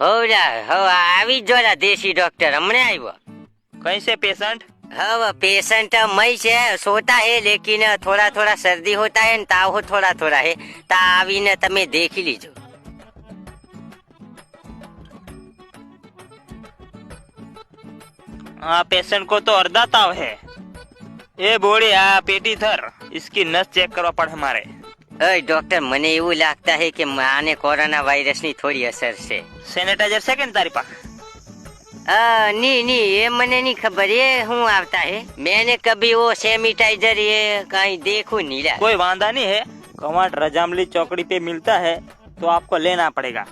હોવરા હવે આવી જ જોરા દેશી ડોક્ટર હમણે આવ્યો कैसे पेशेंट હવે पेशेंट मई से सोता है लेकिन थोड़ा थोड़ा सर्दी होता है ताव हो थोड़ा थोड़ा है તા આવીને તમે દેખી લીજો हाँ पेशेंट को तो अर्धा ताव है એ બોડી આ પેટી ધર इसकी नस चेक કરવા પડે મારે અય ડોક્ટર મને એવું લાગતા है કે આને કોરોના વાયરસની થોડી અસર છે સેનેટાઈઝર છે કે ને તારી પાસે અ, ની ની એ મને નહીં ખબર એ હું આવતા है मैंने कभी वो सैनिटाइजर ये कहीं देखू नहीं रहा कोई वांदा नहीं है कमाट रजामली चौकड़ी पे मिलता है तो आपको लेना पड़ेगा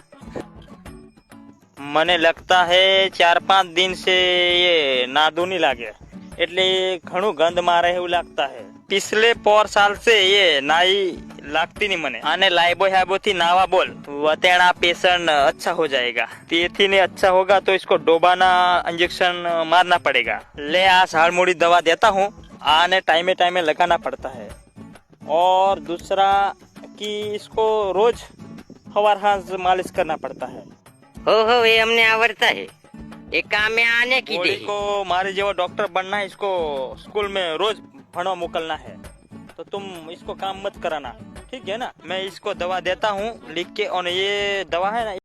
મને लगता है ચાર પાંચ दिन से ये નાદુ નહીં લાગે એટલે ઘણું ગંધ મારે એવું લાગતા है पिछले પોર साल से ये नाई लगती नहीं मने। आने लाइबो હાઈबो थी नावा बोल। तो वतेणा पेशेंट अच्छा हो जाएगा। तेथी ने अच्छा होगा तो इसको डोबाना इंजेक्शन मारना पड़ेगा। ले આ झाड़मुड़ी दवा देता हूँ। आने टाइमे टाइमे लगाना पड़ता है। और दूसरा कि इसको रोज हवार हाथ मालिश करना पड़ता है। हो हो ये हमने आवरता है। एक काम में आने की को मारे जो डॉक्टर बनना है इसको स्कूल में रोज भणवा मोकलना है। तो तुम इसको काम मत कराना। ठीक है ना? मैं इसको दवा देता हूँ लिख के, और ये दवा है ना